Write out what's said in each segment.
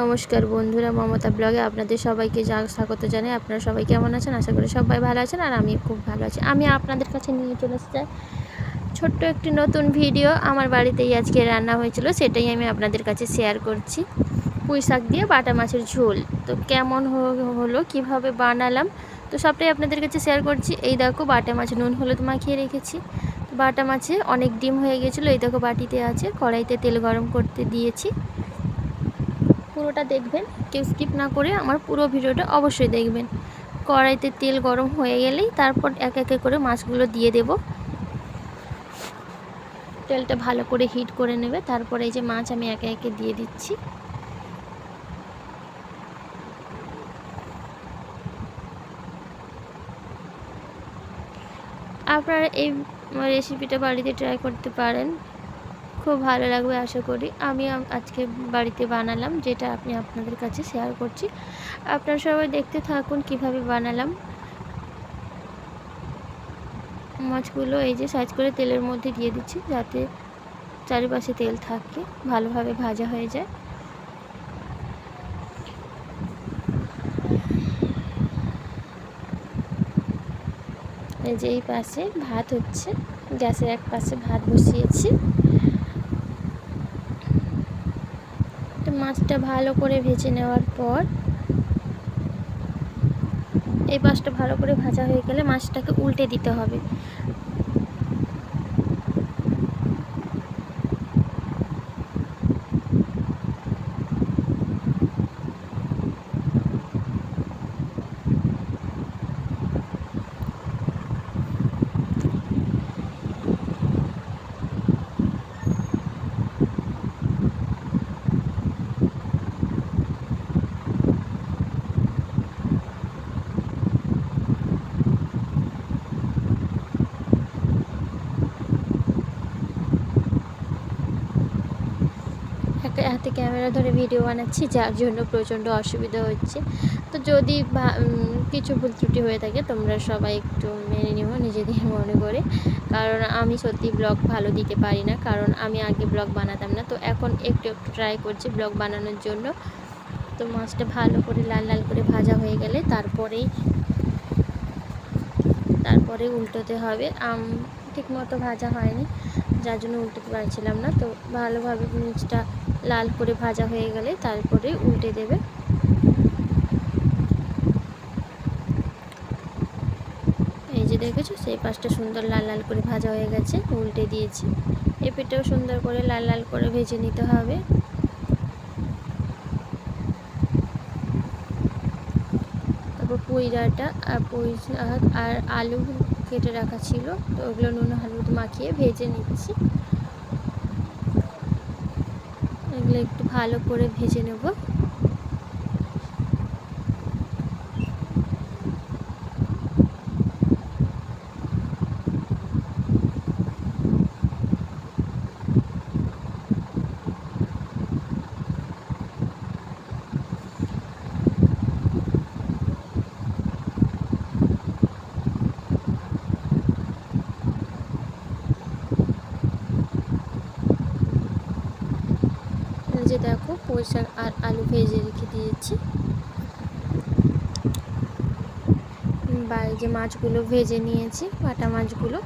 নমস্কার বন্ধুরা, মমতা ব্লগে আপনাদের সবাইকে যা স্বাগত জানাই। আপনারা সবাই কেমন আছেন? আশা করি সবাই ভালো আছেন আর আমি খুব ভালো আছি। আমি আপনাদের কাছে নিয়ে চলে এসেছি ছোট্ট একটি নতুন ভিডিও। আমার বাড়িতেই আজকে রান্না হয়েছিল, সেটাই আমি আপনাদের কাছে শেয়ার করছি। পুঁই শাক দিয়ে বাটা মাছের ঝোল। তো কেমন হলো, কীভাবে বানালাম? তো সবটাই আপনাদের কাছে শেয়ার করছি। এই দেখো, বাটা মাছ নুন হলুদ মাখিয়ে রেখেছি। বাটা মাছে অনেক ডিম হয়ে গেছিল, এই দেখো বাটিতে আছে, কড়াইতে তেল গরম করতে দিয়েছি। পুরোটা দেখবেন। কেউ স্কিপ না করে আমার পুরো ভিডিওটা অবশ্যই দেখবেন। কড়াইতে তেল গরম হয়ে গেলেই তারপর এক একে করে মাছগুলো দিয়ে দেব। তেলটা ভালো করে হিট করে নেবে। তারপরে এই যে মাছ আমি একে একে দিয়ে দিচ্ছি। আপনারা এই রেসিপিটা বাড়িতে ট্রাই করতে পারেন। খুব ভালো লাগবে আশা করি। আমি আজকে বাড়িতে বানালাম যেটা আপনি আপনাদের কাছে শেয়ার করছি। আপনারা সবাই দেখতে থাকুন কীভাবে বানালাম। মাছগুলো এই যে সাইজ করে তেলের মধ্যে দিয়ে দিচ্ছি যাতে চারিপাশে তেল থাকে, ভালোভাবে ভাজা হয়ে যায়। এই যে এই পাশে ভাত হচ্ছে, গ্যাসের এক পাশে ভাত বসিয়েছি তো মাছটা ভালো করে ভেজে নেওয়ার পর এই পাশটা ভালো করে ভাজা হয়ে গেলে মাছটাকে উল্টে দিতে হবে। একটা হাতে ক্যামেরা ধরে ভিডিও বানাচ্ছি, যার জন্য প্রচণ্ড অসুবিধা হচ্ছে। তো যদি কিছু ভুল ত্রুটি হয়ে থাকে, তোমরা সবাই একটু মেনে নিও নিজেদের মনে করে। কারণ আমি সত্যি ব্লগ ভালো দিতে পারি না, কারণ আমি আগে ব্লগ বানাতাম না। তো এখন একটু একটু ট্রাই করছি ব্লগ বানানোর জন্য। তো মাছটা ভালো করে লাল লাল করে ভাজা হয়ে গেলে তারপরেই, তারপরে উল্টোতে হবে। আম ঠিক মতো ভাজা হয়নি, যার জন্য উল্টোতে পারছিলাম না। তো ভালোভাবে নিচটা লাল করে ভাজা হয়ে গেলে তারপরে উল্টে দেবে। এই যে দেখেছ, সেই পাশটা সুন্দর লাল লাল করে ভাজা হয়ে গেছে, উল্টে দিয়েছি। এপিটাও সুন্দর করে লাল লাল করে ভেজে নিতে হবে। তারপর পুঁই আর পুঁই, আর আলু কেটে রাখা ছিল, তো ওগুলো নুন, হলুদ মাখিয়ে ভেজে নিচ্ছি। এগুলো একটু ভালো করে ভেজে নেব এই যে দেখো পুঁই শাক আর আলু ভেজে রেখে দিয়েছি। বা এই যে মাছগুলো ভেজে নিয়েছি, বাটা মাছগুলো।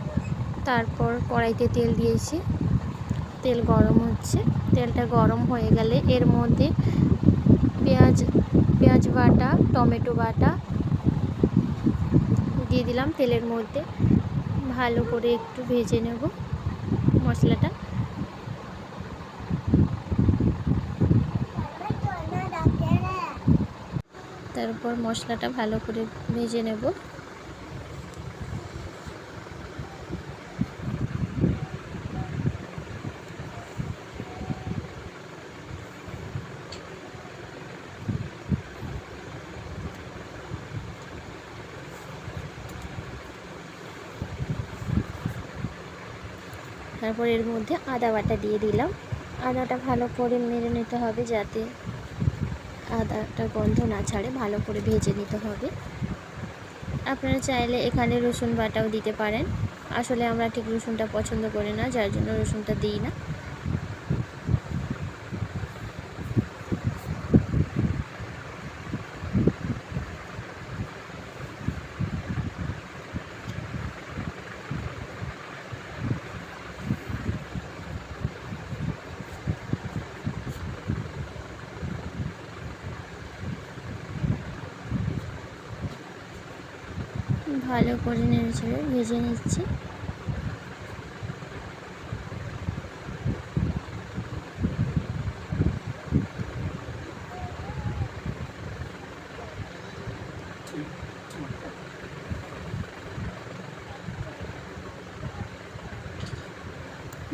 তারপর কড়াইতে তেল দিয়েছি। তেল গরম হচ্ছে। তেলটা গরম হয়ে গেলে এর মধ্যে পেঁয়াজ পেঁয়াজ বাটা, টমেটো বাটা দিয়ে দিলাম তেলের মধ্যে। ভালো করে একটু ভেজে নেব মশলাটা। তারপর মশলাটা ভালো করে ভেজে নেব। তারপর এর মধ্যে আদা বাটা দিয়ে দিলাম। আদাটা ভালো করে মেরে নিতে হবে যাতে আদাটা গন্ধ না ছাড়ে, ভালো করে ভেজে নিতে হবে। আপনারা চাইলে এখানে রসুন বাটাও দিতে পারেন। আসলে আমরা ঠিক রসুনটা পছন্দ করি না, যার জন্য রসুনটা দিই না। ভালো করে নেড়ে ভেজে নিচ্ছি।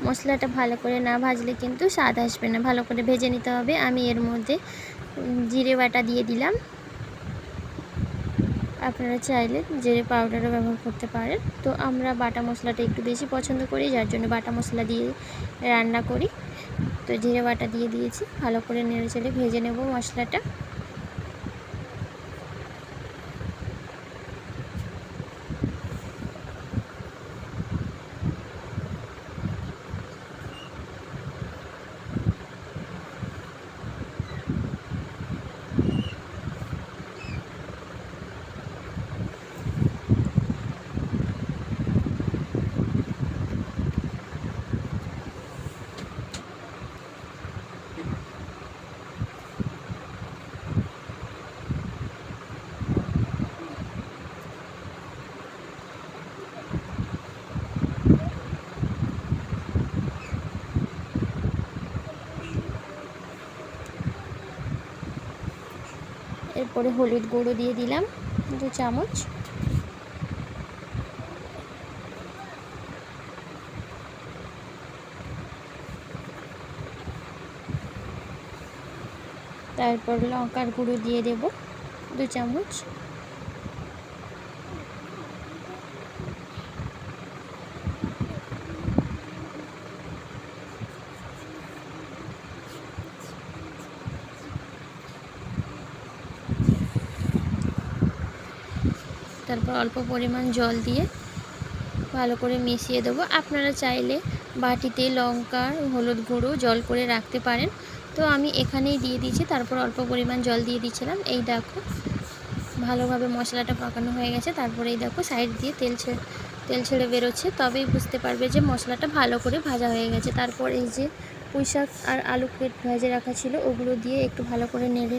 মশলাটা ভালো করে না ভাজলে কিন্তু স্বাদ আসবে না। ভালো করে ভেজে নিতে হবে। আমি এর মধ্যে জিরে বাটা দিয়ে দিলাম। আপনারা চাইলে জিরে পাউডারও ব্যবহার করতে পারেন। তো আমরা বাটা মশলাটা একটু বেশি পছন্দ করি, যার জন্য বাটা মশলা দিয়ে রান্না করি। তো জিরে বাটা দিয়ে দিয়েছি, ভালো করে নেড়ে চেড়ে ভেজে নেব মশলাটা। এরপরে হলুদ গুঁড়ো দিয়ে দিলাম দু চামচ। তারপর লঙ্কার গুঁড়ো দিয়ে দেব দু চামচ। তারপর অল্প পরিমাণ জল দিয়ে ভালো করে মিশিয়ে দেবো। আপনারা চাইলে বাটিতে লঙ্কা, হলুদ গুঁড়ো, জল করে রাখতে পারেন। তো আমি এখানেই দিয়ে দিয়েছি, তারপর অল্প পরিমাণ জল দিয়ে দিয়েছিলাম। এই দেখো, ভালোভাবে মশলাটা পাকানো হয়ে গেছে। তারপরে এই দেখো, সাইড দিয়ে তেল ছেড়ে তেল ছেড়ে বেরোচ্ছে। তবেই বুঝতে পারবে যে মশলাটা ভালো করে ভাজা হয়ে গেছে। তারপর এই যে পুঁই শাক আর আলু কেট ভেজে রাখা ছিল, ওগুলো দিয়ে একটু ভালো করে নেড়ে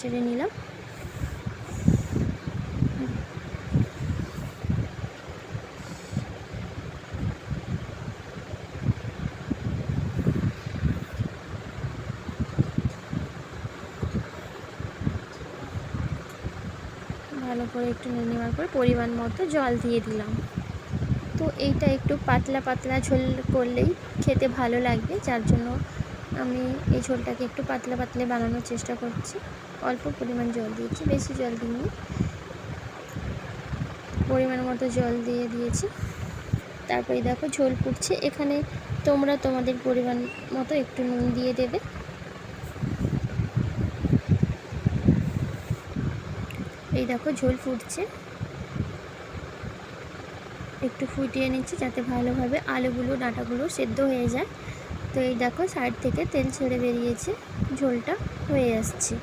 চেড়ে নিলাম। করে একটু নিয়ে নেওয়ার পর পরিমাণ মতো জল দিয়ে দিলাম। তো এইটা একটু পাতলা পাতলা ঝোল করলেই খেতে ভালো লাগবে, যার জন্য আমি এই ঝোলটাকে একটু পাতলা পাতলা বানানোর চেষ্টা করছি। অল্প পরিমাণ জল দিয়েছি, বেশি জল দিইনি। পরিমাণ মতো জল দিয়ে দিয়েছি। তারপরে দেখো ঝোল ফুটছে, এখানে তোমরা তোমাদের পরিমাণ মতো একটু নুন দিয়ে দেবে। এই দেখো, ঝোল ফুটছে। একটু ফুটিয়ে নিচ্ছি যাতে ভালোভাবে আলুগুলো, ডাঁটাগুলো সেদ্ধ হয়ে যায়। তো এই দেখো, সাইড থেকে তেল ছেড়ে বেরিয়েছে। ঝোলটা হয়ে আসছে।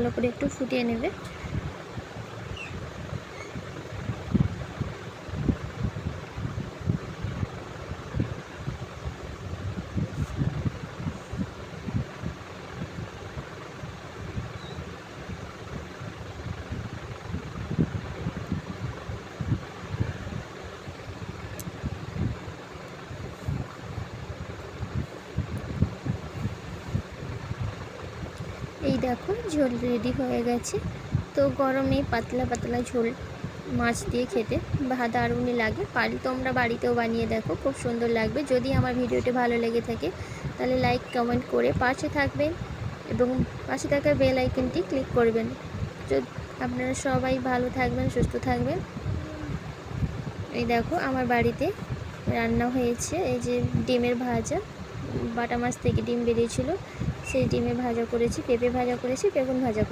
ভালো করে একটু ফুটিয়ে নেবে। দেখো ঝোল রেডি হয়ে গেছে। তো গরমে পাতলা পাতলা ঝোল মাছ দিয়ে খেতে। ভা দারুণই লাগে। পারি তোমরা বাড়িতেও বানিয়ে দেখো, খুব সুন্দর লাগবে। যদি আমার ভিডিওটি ভালো লেগে থাকে, তাহলে লাইক কমেন্ট করে পাশে থাকবেন এবং পাশে থাকা বেল আইকনটি ক্লিক করবেন। আপনারা সবাই ভালো থাকবেন, সুস্থ থাকবেন। এই দেখো, আমার বাড়িতে রান্না হয়েছে। এই যে ডিমের ভাজা, বাটা মাছ থেকে ডিম বেরিয়েছিল। সেই ডিমে ভাজা করেছি পেঁপে ভাজা করেছি বেগুন ভাজা করেছি।